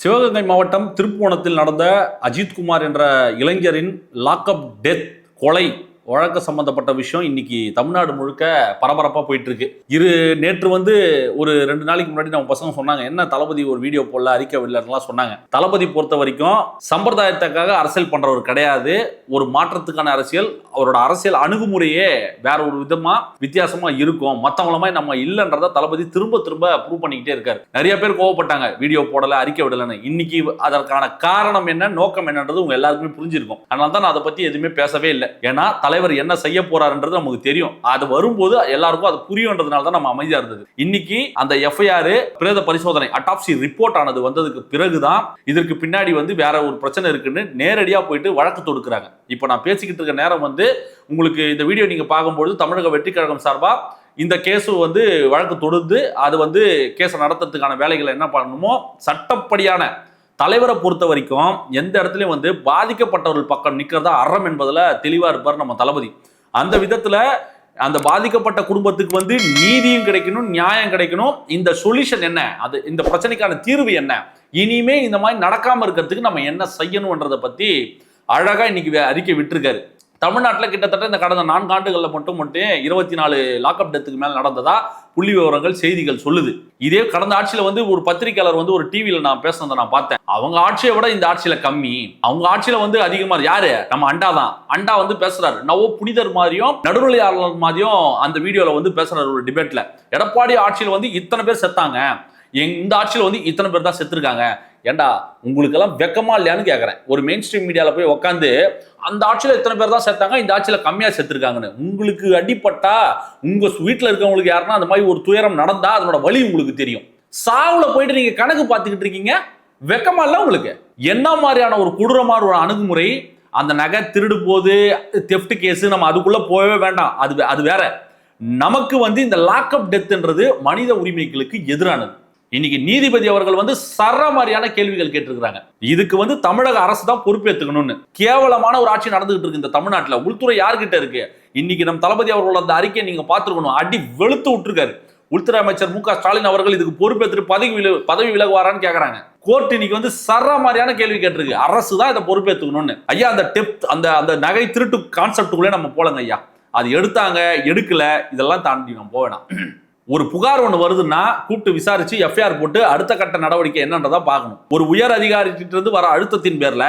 சிவகங்கை மாவட்டம் திருப்புவனத்தில் நடந்த அஜித்குமார் என்ற இளைஞரின் லாக்அப் டெத் கொலை வழக்கு சம்பந்தப்பட்ட விஷயம் இன்னைக்கு தமிழ்நாடு முழுக்க பரபரப்பாக போயிட்டு இருக்கு இரு நேற்று வந்து ஒரு ரெண்டு நாளைக்கு முன்னாடி நம்ம பசங்க சொன்னாங்க என்ன தளபதி ஒரு வீடியோ போடல அறிக்கை விடலாம் சொன்னாங்க. தளபதி பொறுத்த வரைக்கும் சம்பிரதாயத்துக்காக அரசியல் பண்றவர் கிடையாது. ஒரு மாற்றத்துக்கான அரசியல் அவரோட அரசியல் அணுகுமுறையே வேற ஒரு விதமா வித்தியாசமா இருக்கும். மற்றவங்கள நம்ம இல்லைன்றத தளபதி திரும்ப திரும்ப ப்ரூவ் பண்ணிக்கிட்டே இருக்காரு. நிறைய பேர் கோவப்பட்டாங்க வீடியோ போடல அறிக்கை விடலன்னு. இன்னைக்கு அதற்கான காரணம் என்ன நோக்கம் என்னன்றது உங்க எல்லாருக்குமே புரிஞ்சிருக்கும். அதனால தான் நான் அதை பத்தி எதுவுமே பேசவே இல்லை. ஏன்னா தலைவர் என்ன செய்ய போறாருன்றது நமக்கு தெரியும். அது வரும்போது எல்லாருக்கும் அது புரியுன்றதுனால தான் நம்ம அமைதியா இருந்தது. இன்னைக்கு அந்த எஃப்ஐஆர் பிரேத பரிசோதனை அட்டாப்சி ரிப்போர்ட் ஆனது வந்ததுக்கு பிறகுதான் இதற்கு பின்னாடி வந்து வேற ஒரு பிரச்சனை இருக்குன்னு நேரடியா போயிட்டு வழக்கு தொடுக்கிறாங்க. இப்போ நான் பேசிக்கிட்டு இருக்க நேரம் வந்து உங்களுக்கு இந்த வீடியோ நீங்க பார்க்கும்போது தமிழக வெற்றி கழகம் சார்பா இந்த கேஸு வந்து வழக்கு தொடுத்து அது வந்து கேஸை நடத்துறதுக்கான வேலைகளை என்ன பண்ணணுமோ சட்டப்படியான தலைவரை பொறுத்த வரைக்கும் எந்த இடத்துலையும் வந்து பாதிக்கப்பட்டவர்கள் பக்கம் நிற்கிறதா அறம் என்பதில் தெளிவாக இருப்பார் நம்ம தளபதி. அந்த விதத்தில் அந்த பாதிக்கப்பட்ட குடும்பத்துக்கு வந்து நீதியும் கிடைக்கணும் நியாயம் கிடைக்கணும். இந்த சொல்யூஷன் என்ன? அது இந்த பிரச்சனைக்கான தீர்வு என்ன? இனிமே இந்த மாதிரி நடக்காம இருக்கிறதுக்கு நம்ம என்ன செய்யணும்ன்றதை பத்தி அழகா இன்னைக்கு அறிக்கை விட்டுருக்காரு. தமிழ்நாட்டில் கிட்டத்தட்ட இந்த கடந்த நான்கு ஆண்டுகளில் மட்டும் மட்டும் இருபத்தி நாலு லாக்அப் டெத்துக்கு மேலே நடந்ததா புள்ளி விவரங்கள் செய்திகள் சொல்லுது. இதே கடந்த ஆட்சியில் வந்து ஒரு பத்திரிக்கையாளர் வந்து ஒரு டிவியில் நான் பேசுனதை நான் பார்த்தேன். அவங்க ஆட்சியை விட இந்த ஆட்சியில் கம்மி. அவங்க ஆட்சியில் வந்து அதிகமாக யாரு? நம்ம அண்டா தான். அண்டா வந்து பேசுறாரு. நவோ புனிதர் மாதிரியும் நடுநிலையாளர் மாதிரியும் அந்த வீடியோவில் வந்து பேசுறாரு ஒரு டிபேட்டில் எடப்பாடி ஆட்சியில் வந்து இத்தனை பேர் செத்தாங்க. எங்க இந்த ஆட்சியில் வந்து இத்தனை பேர் தான் செத்துருக்காங்க. ஏண்டா உங்களுக்கெல்லாம் வெக்கமா இல்லையான்னு கேட்குறேன் ஒரு மெயின் ஸ்ட்ரீம் மீடியாவில் போய் உட்காந்து அந்த ஆட்சியில் எத்தனை பேர் தான் செத்தாங்க இந்த ஆட்சியில் கம்மியாக செத்துருக்காங்கன்னு உங்களுக்கு அடிப்பட்டா உங்கள் வீட்டில் இருக்கவங்களுக்கு யாருன்னா அந்த மாதிரி ஒரு துயரம் நடந்தால் அதனோட வழி உங்களுக்கு தெரியும். சாவுல போயிட்டு நீங்கள் கணக்கு பார்த்துக்கிட்டு இருக்கீங்க வெக்கமா இல்லை உங்களுக்கு? என்ன மாதிரியான ஒரு கொடூரமான ஒரு அணுகுமுறை அந்த நகை திருடு போது தெஃப்ட் கேஸு நம்ம அதுக்குள்ளே போகவே வேண்டாம். அது அது வேற. நமக்கு வந்து இந்த லாக்அப் டெத்துன்றது மனித உரிமைகளுக்கு எதிரானது. இன்னைக்கு நீதிபதி அவர்கள் வந்து சர மாதிரியான கேள்விகள் கேட்டிருக்கிறாங்க. இதுக்கு வந்து தமிழக அரசு தான் பொறுப்பேற்றுக்கணும்னு கேவலமான ஒரு ஆட்சி நடந்துகிட்டு இருக்கு இந்த தமிழ்நாட்டில். உள்துறை யார்கிட்ட இருக்கு? இன்னைக்கு நம் தளபதி அவர்கள் அந்த அறிக்கையை நீங்க பார்த்துருக்கணும். அடி வெளுத்து விட்டுருக்காரு. உள்துறை அமைச்சர் மு க ஸ்டாலின் அவர்கள் இதுக்கு பொறுப்பேற்று பதவி வில பதவி விலகுவாரான்னு கேட்கறாங்க கோர்ட் இன்னைக்கு வந்து சர மாதிரியான கேள்வி கேட்டிருக்கு. அரசு தான் இதை பொறுப்பேற்றுக்கணும்னு ஐயா அந்த டெப்த் அந்த அந்த நகை திருட்டு கான்செப்டுக்குள்ளே நம்ம போலங்க ஐயா. அது எடுத்தாங்க எடுக்கல இதெல்லாம் தாண்டி நம்ம போவேணாம் ஒரு புகார் ஒன்று வருதுன்னா கூப்பிட்டு விசாரிச்சு எஃப்ஐஆர் போட்டு அடுத்த கட்ட நடவடிக்கை என்னன்றதா பார்க்கணும். ஒரு உயர் அதிகாரிகிட்டிருந்து வர அழுத்தத்தின் பேர்ல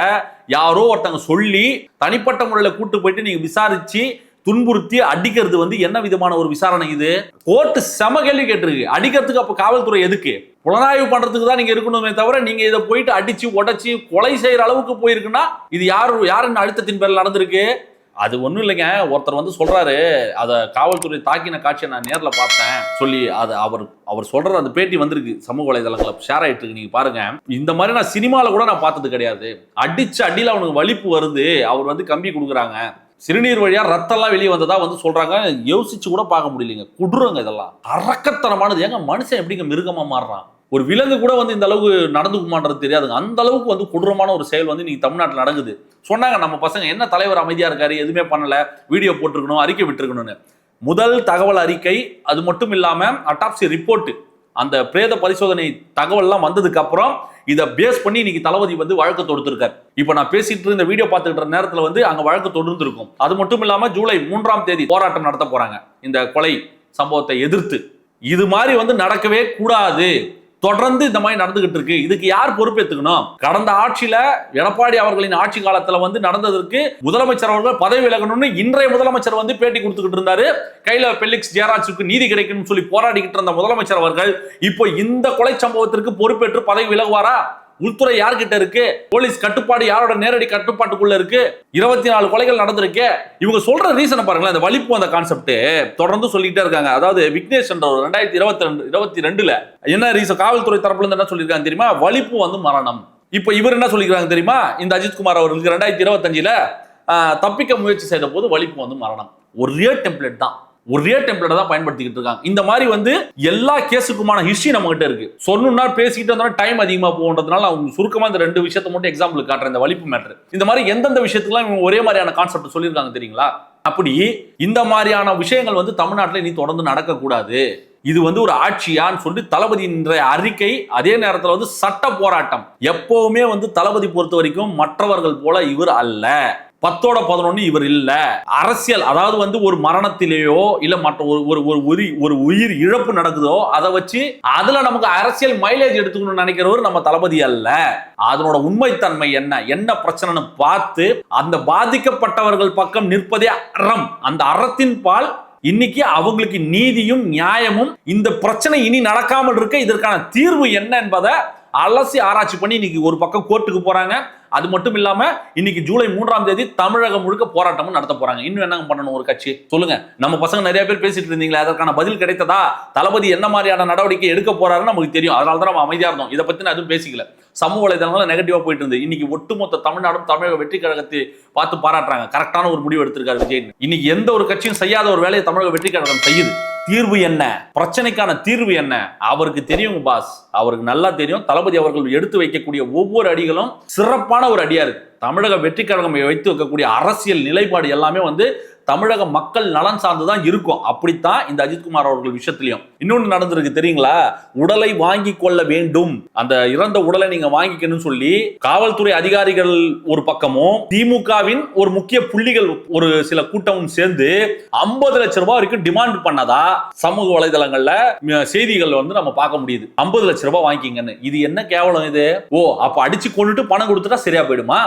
யாரோ ஒருத்தங்க சொல்லி தனிப்பட்ட முறையில் கூட்டு போயிட்டு நீங்க விசாரிச்சு துன்புறுத்தி அடிக்கிறது வந்து என்ன விதமான ஒரு விசாரணை இது? கோர்ட்டு செம கேள்வி கேட்டிருக்கு. அடிக்கிறதுக்கு அப்போ காவல்துறை எதுக்கு? புலனாய்வு பண்றதுக்கு தான் நீங்க இருக்கணுமே தவிர நீங்க இதை போயிட்டு அடிச்சு உடச்சி கொலை செய்யற அளவுக்கு போயிருக்குன்னா இது யார் யாருன்னு அழுத்தத்தின் பேரில் நடந்திருக்கு? அது ஒன்றும் இல்லைங்க. ஒருத்தர் வந்து சொல்கிறாரு அதை காவல்துறை தாக்கின காட்சியை நான் நேரில் பார்த்தேன். சொல்லி அது அவர் அவர் சொல்கிற அந்த பேட்டி வந்திருக்கு. சமூக வலைதளங்களை ஷேர் ஆகிட்டு இருக்கு. நீங்கள் பாருங்கள் இந்த மாதிரி நான் சினிமாவில் கூட நான் பார்த்தது கிடையாது. அடிச்ச அடியில் அவனுக்கு வலிப்பு வருது. அவர் வந்து கம்பி கொடுக்குறாங்க. சிறுநீர் வழியாக ரத்தம்லாம் வெளியே வந்ததா வந்து சொல்கிறாங்க யோசிச்சு கூட பார்க்க முடியலைங்க. குடுறங்க இதெல்லாம். அரக்கத்தனமானது ஏங்க மனுஷன் எப்படிங்க மிருகமாக மாறுறான்? ஒரு விலங்கு கூட வந்து இந்த அளவுக்கு நடந்துக்குமான்றது தெரியாதுங்க அந்த அளவுக்கு வந்து கொடூரமான ஒரு செயல் வந்து இன்னைக்கு தமிழ்நாட்டில் நடக்குது. சொன்னாங்க நம்ம பசங்க என்ன தலைவர் அமைதியா இருக்காரு எதுவுமே பண்ணல வீடியோ போட்டிருக்கணும் அறிக்கை விட்டுருக்கணும்னு. முதல் தகவல் அறிக்கை அது மட்டும் இல்லாம அட்டாப்சி ரிப்போர்ட் அந்த பிரேத பரிசோதனை தகவல்லாம் வந்ததுக்கு அப்புறம் இதை பேஸ் பண்ணி இன்னைக்கு தளபதி வந்து வழக்கு தொடுத்திருக்காரு. இப்போ நான் பேசிட்டு இருந்த வீடியோ பார்த்துட்டு நேரத்தில் வந்து அங்க வழக்கு தொடர்ந்துருக்கும் அது மட்டும் இல்லாம ஜூலை மூன்றாம் தேதி போராட்டம் நடத்த போறாங்க. இந்த கொலை சம்பவத்தை எதிர்த்து. இது மாதிரி வந்து நடக்கவே கூடாது. தொடர்ந்து இந்த மாதிரி நடந்துகிட்டு இருக்கு. இதுக்கு யார் பொறுப்பேற்றுக்கணும் கடந்த ஆட்சியில எடப்பாடி அவர்களின் ஆட்சி காலத்துல வந்து நடந்ததற்கு முதலமைச்சர் அவர்கள் பதவி விலகணும்னு இன்றைய முதலமைச்சர் வந்து பேட்டி கொடுத்துக்கிட்டு இருந்தாரு. கையில பெல்லிக்ஸ் ஜெயராஜுக்கு நீதி கிடைக்கணும்னு சொல்லி போராடிக்கிட்டு இருந்த முதலமைச்சர் அவர்கள் இப்போ இந்த கொலை சம்பவத்திற்கு பொறுப்பேற்று பதவி விலகுவாரா? உள்துறை யார்கிட்ட இருக்கு? போலீஸ் கட்டுப்பாடு யாரோட நேரடி கட்டுப்பாட்டுக்குள்ள இருக்கு? இருபத்தி நாலு கொலைகள் நடந்திருக்கு. இவங்க சொல்ற ரீசனை பாருங்களேன் அந்த வலிப்பு அந்த கான்செப்ட் தொடர்ந்து சொல்லிக்கிட்டே இருக்காங்க. அதாவது விக்னேஷ் என்ற ஒரு ரெண்டாயிரத்தி இருபத்தி ரெண்டு இருபத்தி ரெண்டுல என்ன ரீசன் காவல்துறை தரப்புல இருந்து என்ன சொல்லியிருக்காங்க தெரியுமா? வலிப்பு வந்து மரணம். இப்போ இவர் என்ன சொல்லிக்கிறாங்க தெரியுமா? இந்த அஜித்குமார் அவர்களுக்கு ரெண்டாயிரத்தி இருபத்தஞ்சில் தப்பிக்க முயற்சி செய்த போது வலிப்பு வந்து மரணம். ஒரே டெம்ப்ளேட் தான். ஒரே டெம்ப்ளேட்டை தான் பயன்படுத்திக்கிட்டு இருக்காங்க. இந்த மாதிரி வந்து எல்லா கேஸுக்குமான ஹிஸ்ட்ரி நம்ம கிட்ட இருக்கு. சொல்லணும்னா பேசிக்கிட்டு வந்தோம்னா டைம் அதிகமா போகன்றதுனால அவங்க சுருக்கமா இந்த ரெண்டு விஷயத்த மட்டும் எக்ஸாம்பிள் காட்டுறேன். இந்த வலிப்பு மேட்ரு இந்த மாதிரி எந்தெந்த விஷயத்துக்குலாம் இவங்க ஒரே மாதிரியான கான்செப்ட் சொல்லியிருக்காங்க தெரியுங்களா? அப்படி இந்த மாதிரியான விஷயங்கள் வந்து தமிழ்நாட்டில் இனி தொடர்ந்து நடக்கக்கூடாது. இது வந்து ஒரு ஆட்சியான்னு சொல்லி தளபதி இன்றைய அறிக்கை அதே நேரத்தில் வந்து சட்ட போராட்டம். எப்பவுமே வந்து தளபதி பொறுத்த வரைக்கும் மற்றவர்கள் போல இவர் அல்ல. பத்தோட பதினொன்று இவர் இல்லை. அரசியல் அதாவது வந்து ஒரு மரணத்திலேயோ இல்லை மற்ற ஒரு ஒரு ஒரு உரி ஒரு உயிர் இழப்பு நடக்குதோ அதை வச்சு அதுல நமக்கு அரசியல் மைலேஜ் எடுத்துக்கணும்னு நினைக்கிறவர் நம்ம தளபதி அல்ல. அதனோட உண்மைத்தன்மை என்ன? என்ன பிரச்சனைன்னு பார்த்து அந்த பாதிக்கப்பட்டவர்கள் பக்கம் நிற்பதே அறம். அந்த அறத்தின் பால் இன்னைக்கு அவங்களுக்கு நீதியும் நியாயமும் இந்த பிரச்சனை இனி நடக்காமல் இருக்க இதற்கான தீர்வு என்ன என்பதை அலசி ஆராய்ச்சி பண்ணி இன்னைக்கு ஒரு பக்கம் கோர்ட்டுக்கு போறாங்க. அது மட்டும் இல்லாம இன்னைக்கு ஜூலை மூன்றாம் தேதி தமிழகம் முழுக்க போராட்டமும் நடத்த போறாங்க. இன்னும் என்னங்க பண்ணணும் ஒரு கட்சி? சொல்லுங்க. நம்ம பசங்க நிறைய பேர் பேசிட்டு இருந்தீங்களே அதற்கான பதில் கிடைத்ததா? தளபதி என்ன மாதிரியான நடவடிக்கை எடுக்க போறாருன்னு நமக்கு தெரியும். அதனால தான் நம்ம அமைதியா இருந்தோம். இதை பத்தி நான் எதுவும் பேசிக்கல. சமூக வலைதளங்கள நெகட்டிவா போயிட்டு இருந்தது. இன்னைக்கு ஒட்டுமொத்த தமிழ்நாடும் தமிழக வெற்றி கழகத்தை பார்த்து பாராட்டுறாங்க. கரெக்டான ஒரு முடிவு எடுத்திருக்காரு விஜய் இன்னைக்கு எந்த ஒரு கட்சியும் செய்யாத ஒரு வேலையை தமிழக வெற்றி கழகம் செய்யுது. தீர்வு என்ன? பிரச்சனைக்கான தீர்வு என்ன? அவருக்கு தெரியும் பாஸ் அவருக்கு நல்லா தெரியும். தளபதி அவர்கள் எடுத்து வைக்கக்கூடிய ஒவ்வொரு அடிகளும் சிறப்பான ஒரு அடியா இருக்கு. தமிழக வெற்றி கழகம் வைத்து வைக்கக்கூடிய அரசியல் நிலைப்பாடு எல்லாமே வந்து தமிழக மக்கள் நலன் சார்ந்து தான் இருக்கும். அப்படித்தான் இந்த அஜித்குமார் அவர்கள் விஷயத்திலையும். இன்னொன்று நடந்திருக்கு தெரியுங்களா? உடலை வாங்கி கொள்ள வேண்டும். அந்த இறந்த உடலை நீங்க வாங்கிக்கணும்னு சொல்லி காவல்துறை அதிகாரிகள் ஒரு பக்கமும் திமுகவின் ஒரு முக்கிய புள்ளிகள் ஒரு சில கூட்டமும் சேர்ந்து ஐம்பது லட்சம் ரூபாய் வரைக்கும் டிமாண்ட் பண்ணதா சமூக வலைதளங்கள்ல செய்திகள் வந்து நம்ம பார்க்க முடியுது. ஐம்பது லட்சம் ரூபாய் வாங்கிக்கிங்கன்னு. இது என்ன கேவலம் இது? ஓ அப்ப அடிச்சு கொண்டுட்டு பணம் கொடுத்துட்டா சரியா போயிடுமா?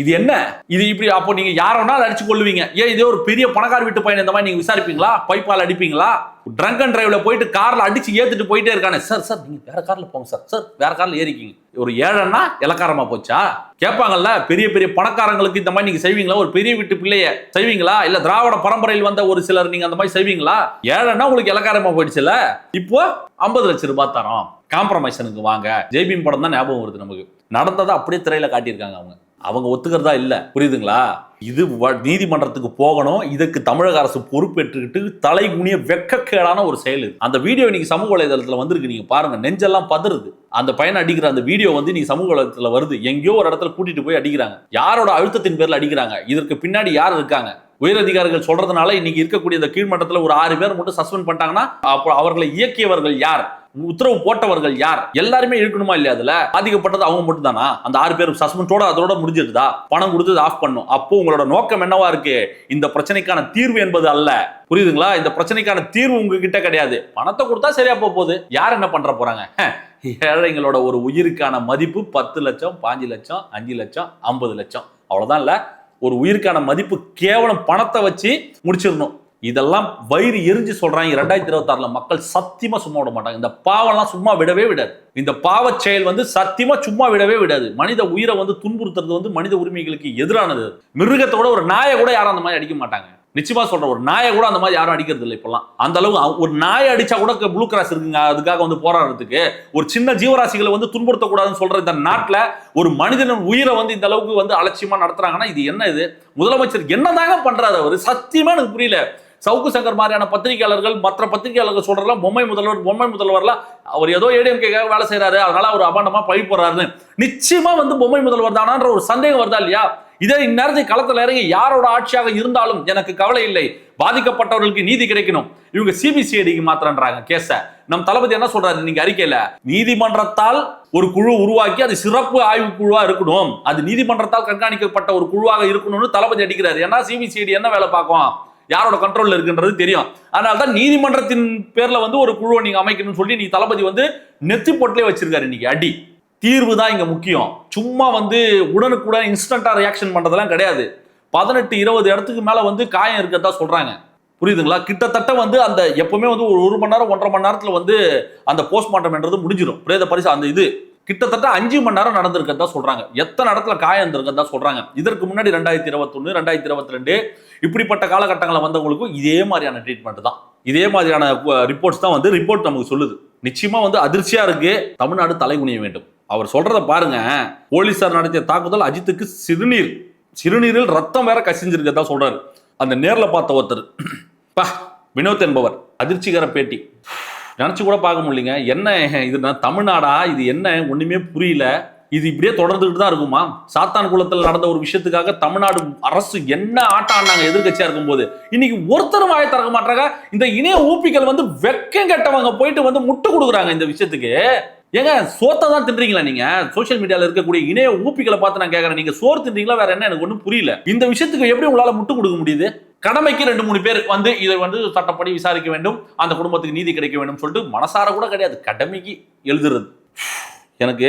இது என்ன? இது இப்படி அப்போ நீங்க யாரோனா அடிச்சு கொள்வீங்க ஏன் இதே ஒரு பெரிய பணக்கார வீட்டு பையன் இந்த மாதிரி நீங்க விசாரிப்பீங்களா? பைப்பால் அடிப்பீங்களா? ட்ரங்க் அண்ட் டிரைவ்ல போயிட்டு கார்ல அடிச்சு ஏத்துட்டு போயிட்டே இருக்கானே. சார் சார் நீங்க வேற கார்ல போங்க சார். சார் வேற கார்ல ஏறிக்கிங்க. ஒரு ஏழைன்னா இலக்காரமா போச்சா? கேட்பாங்கல்ல பெரிய பெரிய பணக்காரங்களுக்கு இந்த மாதிரி நீங்க செய்வீங்களா? ஒரு பெரிய வீட்டு பிள்ளைய செய்வீங்களா? இல்ல திராவிட பரம்பரையில் வந்த ஒரு சிலர் நீங்க அந்த மாதிரி செய்வீங்களா? ஏழைன்னா உங்களுக்கு இலக்காரமா போயிடுச்சுல? இப்போ ஐம்பது லட்சம் ரூபாய் தரோம். காம்ப்ரமைசனுக்கு வாங்க. ஜெய்பீம் படம் தான் ஞாபகம் வருது நமக்கு. நடந்ததை அப்படியே திரையில காட்டியிருக்காங்க அவங்க. அவங்க ஒத்துக்கிறதா இல்லை. புரியுதுங்களா? இது வ- நீதிமன்றத்துக்கு போகணும். இதுக்கு தமிழக அரசு பொறுப்பேற்றுக்கிட்டு தலைகுனிய வெக்கக்கேடான ஒரு செயல் இது. அந்த வீடியோ இன்னைக்கு சமூக வலைதளத்தில் வந்திருக்கு. நீங்க பாருங்க நெஞ்செல்லாம் பதறுது. அந்த பையனை அடிக்கிற அந்த வீடியோ வந்து நீ சமூக வலைதளத்தில் வருது. எங்கேயோ ஒரு இடத்துல கூட்டிட்டு போய் அடிக்கிறாங்க. யாரோட அழுத்தத்தின் பேரில் அடிக்கிறாங்க? இதற்கு பின்னாடி யார் இருக்காங்க? உயரதிகாரிகள் சொல்றதுனால இன்னைக்கு இருக்கக்கூடிய இந்த கீழ்மட்டத்தில் ஒரு ஆறு பேர் மட்டும் சஸ்பெண்ட் பண்ணிட்டாங்கன்னா அப்போ அவர்களை இயக்கியவர்கள் யார்? உத்தரவு போட்டவர்கள் யார்? எல்லாருமே இருக்கணுமா இல்லையா அதுல? பாதிக்கப்பட்டது அவங்க மட்டும் தானா அந்த ஆறு பேர் சஸ்பெண்டோட அதோட முடிஞ்சிருதா பணம் கொடுத்து ஆஃப் பண்ணும் அப்போ உங்களோட நோக்கம் என்னவா இருக்கு? இந்த பிரச்சனைக்கான தீர்வு என்பது அல்ல. புரியுதுங்களா? இந்த பிரச்சனைக்கான தீர்வு உங்ககிட்ட கிடையாது. பணத்தை கொடுத்தா சரியா போக போகுது. யார் என்ன பண்ற போறாங்க? ஏழைங்களோட ஒரு உயிருக்கான மதிப்பு பத்து லட்சம் பாஞ்சு லட்சம் அஞ்சு லட்சம் ஐம்பது லட்சம். அவ்வளவுதான் இல்ல. ஒரு உயிருக்கான மதிப்பு கேவலம் பணத்தை வச்சு முடிச்சிடணும். இதெல்லாம் வயிறு எரிஞ்சு சொல்றாங்க. ரெண்டாயிரத்தி இருபத்தி ஆறுல மக்கள் சத்தியமா சும்மா விட மாட்டாங்க. இந்த பாவம்லாம் சும்மா விடவே விடாது. இந்த பாவ செயல் வந்து சத்தியமா சும்மா விடவே விடாது. மனித உயிரை வந்து துன்புறுத்துறது வந்து மனித உரிமைகளுக்கு எதிரானது. மிருகத்தை விட ஒரு நாயை கூட யாரும் அந்த மாதிரி அடிக்க மாட்டாங்க. நிச்சயமா சொல்றேன் ஒரு நாயை கூட அந்த மாதிரி யாரும் அடிக்கிறது இல்லை இப்பெல்லாம். அந்த அளவு ஒரு நாயை அடிச்சா கூட ப்ளூ கிராஸ் இருக்குங்க. அதுக்காக வந்து போராடுறதுக்கு. ஒரு சின்ன ஜீவராசிகளை வந்து துன்புறுத்தக்கூடாதுன்னு சொல்ற இந்த நாட்டில் ஒரு மனிதனின் உயிரை வந்து இந்த அளவுக்கு வந்து அலட்சியமா நடத்துறாங்கன்னா இது என்ன இது? முதலமைச்சர் என்னதாங்க பண்றாரு அவர்? சத்தியமா எனக்கு புரியல. சவுக்கு சங்கர் மாதிரியான பத்திரிகையாளர்கள் மற்ற பத்திரிகையாளர்கள் சொல்றதெல்லாம் பொம்மை முதல்வர் பொம்மை முதல்வர்லாம் அவர் ஏதோ ஏடிஎம்கேக்காக வேலை செய்யறாரு அதனால அவர் அபாண்டமா பழி போறாருன்னு. நிச்சயமா வந்து பொம்மை முதல்வர் தானான்ற ஒரு சந்தேகம் வருதா இல்லையா? இதே இந்நேரத்துக்கு களத்தில் இறங்கி யாரோட ஆட்சியாக இருந்தாலும் எனக்கு கவலை இல்லை. பாதிக்கப்பட்டவர்களுக்கு நீதி கிடைக்கணும். இவங்க சிபிசிஐடிக்கு மாத்திரன்றாங்க. கேஸ நம் தளபதி என்ன சொல்றாரு? நீங்க அறிக்கையில நீதிமன்றத்தால் ஒரு குழு உருவாக்கி அது சிறப்பு ஆய்வு குழுவா இருக்கணும். அது நீதிமன்றத்தால் கண்காணிக்கப்பட்ட ஒரு குழுவாக இருக்கணும்னு தளபதி அடிக்கிறாரு. ஏன்னா சிபிசிஐடி என்ன வேலை பார்க்கும்? யாரோட கண்ட்ரோல்ல இருக்குன்றது தெரியும். அதனால தான் நீதிமன்றத்தின் பேர்ல வந்து ஒரு குழுவை நீங்க அமைக்கணும்னு சொல்லி நீ தளபதி வந்து நெத்தி பொட்டிலே வச்சிருக்காரு இன்னைக்கு அடி. தீர்வு தான் இங்க முக்கியம். சும்மா வந்து உடனுக்குடன் இன்ஸ்டன்டா ரியாக்ஷன் பண்றதெல்லாம் கிடையாது. பதினெட்டு இருபது இடத்துக்கு மேல வந்து காயம் இருக்கிறதா சொல்றாங்க. புரியுதுங்களா? கிட்டத்தட்ட வந்து அந்த எப்பவுமே வந்து ஒரு ஒரு மணி நேரம் ஒன்றரை மணி நேரத்தில் வந்து அந்த போஸ்ட்மார்ட்டம்ன்றது முடிஞ்சிடும் பிரேத பரிசு அந்த இது. கிட்டத்தட்ட அஞ்சு மணி நேரம் நடந்திருக்கிறதா சொல்றாங்க. எத்தனை இடத்துல காயம் இருந்திருக்கிறதா சொல்றாங்க. இதற்கு முன்னாடி ரெண்டாயிரத்தி இருபத்தொன்னு ரெண்டாயிரத்தி இருபத்தி ரெண்டு இப்படிப்பட்ட காலகட்டங்களில் வந்தவங்களுக்கும் இதே மாதிரியான ட்ரீட்மெண்ட் தான். இதே மாதிரியான ரிப்போர்ட்ஸ் தான் வந்து ரிப்போர்ட் நமக்கு சொல்லுது. நிச்சயமா வந்து அதிர்ச்சியா இருக்கு. தமிழ்நாடு தலைகுனிய வேண்டும். அவர் சொல்றத பாருங்க. போலீசார் நடத்திய தாக்குதல் அஜித்துக்கு சிறுநீர். சிறுநீரில் ரத்தம் வேற கசிஞ்சிருக்கதா சொல்றாரு. அந்த நேரில் பார்த்த ஒருத்தர். பா வினோத் என்பவர். அதிர்ச்சிகர பேட்டி. நினச்சி கூட பார்க்க முடியலைங்க. என்ன இது நான் தமிழ்நாடா? இது என்ன? ஒன்றுமே புரியல. இது இப்படியே தொடர்ந்துகிட்டு தான் இருக்குமா? சாத்தான் குளத்தில் நடந்த ஒரு விஷயத்துக்காக தமிழ்நாடு அரசு என்ன ஆட்டம் ஆனாங்க எதிர்க்கட்சியா இருக்கும்போது? இன்னைக்கு ஒருத்தரும் வாய திறக்க மாட்டாங்க. இந்த இணைய ஊப்பிகள் வந்து வெக்கம் கெட்டவங்க போயிட்டு வந்து முட்டு கொடுக்குறாங்க இந்த விஷயத்துக்கு. ஏங்க சோத்தை தான் தின்றீங்களா நீங்க? சோஷியல் மீடியால இருக்கக்கூடிய இணைய ஊப்பிகளை பார்த்து நான் கேட்கறேன் நீங்க சோறு தின்றீங்களா வேற என்ன? எனக்கு ஒன்றும் புரியல. இந்த விஷயத்துக்கு எப்படி உங்களால முட்டு கொடுக்க முடியுது? கடமைக்கு ரெண்டு மூணு பேர் வந்து இதை வந்து சட்டப்படி விசாரிக்க வேண்டும். அந்த குடும்பத்துக்கு நீதி கிடைக்க வேண்டும் சொல்லிட்டு மனசார கூட கிடையாது. கடமைக்கு எழுதுறது. எனக்கு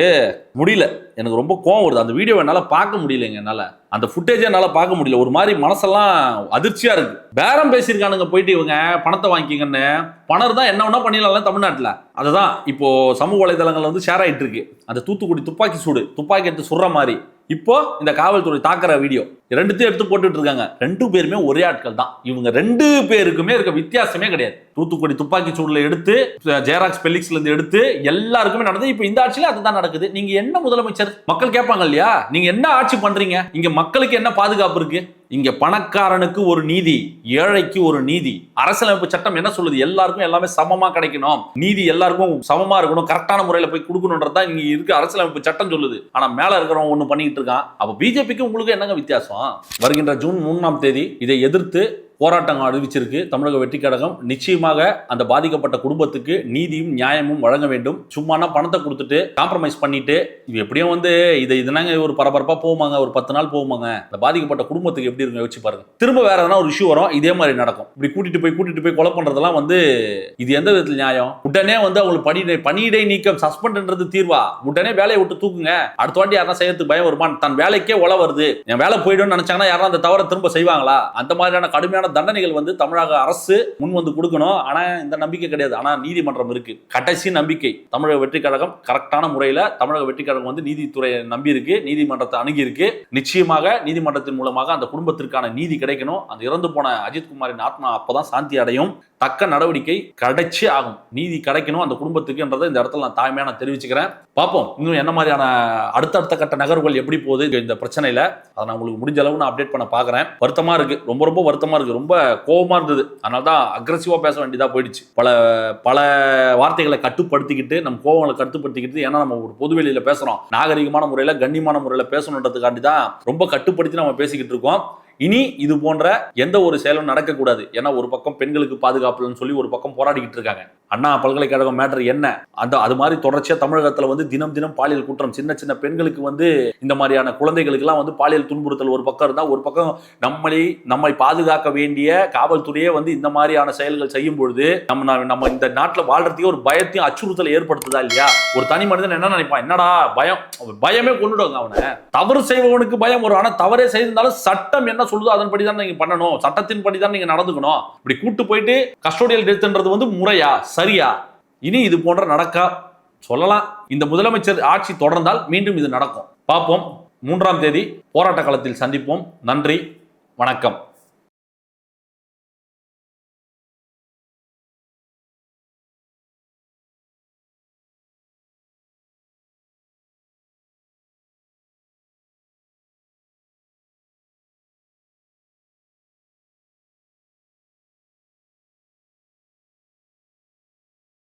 முடியல. எனக்கு ரொம்ப கோவம் வருது. அந்த வீடியோ என்னால் பார்க்க முடியலங்க என்னால். அந்த ஃபுட்டேஜை என்னால் பார்க்க முடியல. ஒரு மாதிரி மனசெல்லாம் அதிர்ச்சியாக இருக்கு. பேரம் பேசியிருக்கானுங்க போயிட்டு இவங்க பணத்தை வாங்கிக்கிங்கன்னு. பணம் தான் என்ன வேணா பண்ணிடலாம் தமிழ்நாட்டில். அதுதான். இப்போது சமூக வலைதளங்கள் வந்து ஷேர் ஆகிட்டு இருக்கு. அந்த தூத்துக்குடி துப்பாக்கி சூடு துப்பாக்கி எடுத்து சுடுற மாதிரி. இப்போ இந்த காவல்துறை தாக்குற வீடியோ ரெண்டுத்தையும் எடுத்து போட்டுட்டு இருக்காங்க ரெண்டு பேருமே ஒரே ஆட்கள் தான். இவங்க ரெண்டு பேருக்குமே இருக்க வித்தியாசமே கிடையாது. தூத்துக்குடி துப்பாக்கி சூடுல எடுத்து ஜெயராக்ஸ் பெலிக்ஸ்ல இருந்து எடுத்து எல்லாருக்குமே நடந்தது. இப்போ இந்த ஆட்சியில அதுதான் நடக்குது. நீங்க என்ன முதலமைச்சர்? மக்கள் கேட்பாங்க இல்லையா? நீங்க என்ன ஆட்சி பண்றீங்க? இங்க மக்களுக்கு என்ன பாதுகாப்பு இருக்கு? இங்க பணக்காரனுக்கு ஒரு நீதி ஏழைக்கு ஒரு நீதி. அரசியலமைப்பு சட்டம் என்ன சொல்லுது? எல்லாருக்கும் எல்லாமே சமமா கிடைக்கணும். நீதி எல்லாருக்கும் சமமா இருக்கணும். கரெக்டான முறையில போய் கொடுக்கணுன்றதா இங்க இருக்க அரசியலமைப்பு சட்டம் சொல்லுது. ஆனா மேல இருக்கிறவன் ஒண்ணு பண்ணிட்டு இருக்கான். அப்ப பிஜேபிக்கு உங்களுக்கு என்னங்க வித்தியாசம்? வருகின்ற ஜூன் மூணாம் தேதி இதை எதிர்த்து போராட்டம் அறிவிச்சிருக்கு. தமிழக வெற்றி கழகம் நிச்சயமாக அந்த பாதிக்கப்பட்ட குடும்பத்துக்கு நீதியும் நியாயமும் வழங்க வேண்டும். சும்மானா பணத்தை கொடுத்துட்டு காம்ப்ரமைஸ் பண்ணிட்டு இது எப்படியும் வந்து இதை இதனாங்க ஒரு பரபரப்பாக போவாங்க ஒரு பத்து நாள் போவாங்க அந்த பாதிக்கப்பட்ட குடும்பத்துக்கு எப்படி இருக்கும் யோசிச்சு பாருங்க. திரும்ப வேற எதனா ஒரு இஷ்யூ வரும் இதே மாதிரி நடக்கும். இப்படி கூட்டிட்டு போய் கூட்டிட்டு போய் கொலை பண்றதெல்லாம் வந்து இது எந்த விதத்தில் நியாயம்? உடனே வந்து அவங்களுக்கு பணி பணியிடை நீக்கம் சஸ்பெண்ட்ன்றது தீர்வா? உடனே வேலையை விட்டு தூக்குங்க. அடுத்த வாட்டி யாரா செய்யறதுக்கு பயம் வருமா தன் வேலைக்கே உல வருது. என் வேலை போயிடும்னு நினைச்சாங்கன்னா யாரும் அந்த தவறை திரும்ப செய்வாங்களா? அந்த மாதிரியான கடுமையான தண்டனைகள் வந்து தமிழக அரசு முன் வந்து கொடுக்கணும். ஆனா இந்த நம்பிக்கை கிடையாது. ஆனா நீதிமன்றம் இருக்கு. கடைசி நம்பிக்கை. தமிழக வெற்றி கழகம் கரெக்டான முறையில தமிழக வெற்றி கழகம் வந்து நீதித்துறையை நம்பி இருக்கு நீதிமன்றத்தை அணுகி இருக்கு. நிச்சயமாக நீதிமன்றத்தின் மூலமாக அந்த குடும்பத்திற்கான நீதி கிடைக்கணும். அந்த இறந்து போன அஜித் குமாரின் ஆத்மா அப்பதான் சாந்தி அடையும். தக்க நடவடிக்கை கிடைச்சே ஆகும். நீதி கிடைக்கணும் அந்த குடும்பத்துக்குன்றதை இந்த இடத்துல நான் தாய்மையாக நான் தெரிவிச்சுக்கிறேன். பார்ப்போம். இன்னும் என்ன மாதிரியான அடுத்தடுத்த கட்ட நகர்வுகள் எப்படி போகுது இந்த பிரச்சனையில அதை நான் உங்களுக்கு முடிஞ்ச அளவு நான் அப்டேட் பண்ண பார்க்குறேன். வருத்தமாக இருக்கு. ரொம்ப ரொம்ப வருத்தமாக இருக்கு. ரொம்ப கோபமாக இருந்தது. அதனால தான் அக்ரஸிவாக பேச வேண்டியதாக போயிடுச்சு. பல பல வார்த்தைகளை கட்டுப்படுத்திக்கிட்டு நம்ம கோவங்களை கட்டுப்படுத்திக்கிட்டு ஏன்னா நம்ம ஒரு பொதுவெளியில் பேசுகிறோம் நாகரிகமான முறையில் கண்ணியமான முறையில் பேசணுன்றதுக்காண்டி தான் ரொம்ப கட்டுப்படுத்தி நம்ம பேசிக்கிட்டு இருக்கோம். இனி இது போன்ற எந்த ஒரு செயலும் நடக்கக்கூடாது. ஏன்னா ஒரு பக்கம் பெண்களுக்கு பாதுகாப்புலன்னு சொல்லி ஒரு பக்கம் போராடிக்கிட்டு இருக்காங்க. அண்ணா பல்கலைக்கழகம் மேட்டர் என்ன? அந்த அது மாதிரி தொடர்ச்சியா தமிழகத்துல வந்து தினம் தினம் பாலியல் குற்றம் சின்ன சின்ன பெண்களுக்கு வந்து இந்த மாதிரியான குழந்தைகளுக்கெல்லாம் வந்து பாலியல் துன்புறுத்தல் ஒரு பக்கம் இருந்தா ஒரு பக்கம் நம்மளை நம்மை பாதுகாக்க வேண்டிய காவல்துறையே வந்து இந்த மாதிரியான செயல்கள் செய்யும் பொழுது நம்ம நம்ம இந்த நாட்டுல வாழ்றதுக்கே ஒரு பயத்தையும் அச்சுறுத்தலை ஏற்படுத்துதா இல்லையா? ஒரு தனி மனிதன் என்ன நினைப்பான்? என்னடா பயம்? பயமே கொண்டுடுவாங்க அவனை. தவறு செய்பவனுக்கு பயம் வரும். ஆனா தவறே செய்திருந்தாலும் சட்டம் என்ன சொல்லுதோ அதன்படி தான் நீங்க பண்ணணும். சட்டத்தின் படி தான் நீங்க நடந்துக்கணும். இப்படி கூட்டு போயிட்டு கஸ்டோடியல் டெத்ன்றது வந்து முறையா சரியா? இனி இது போன்ற நடக்கா? சொல்லலாம். இந்த முதலமைச்சர் ஆட்சி தொடர்ந்தால் மீண்டும் இது நடக்கும். பார்ப்போம். மூன்றாம் தேதி போராட்ட களத்தில் சந்திப்போம். நன்றி. வணக்கம்.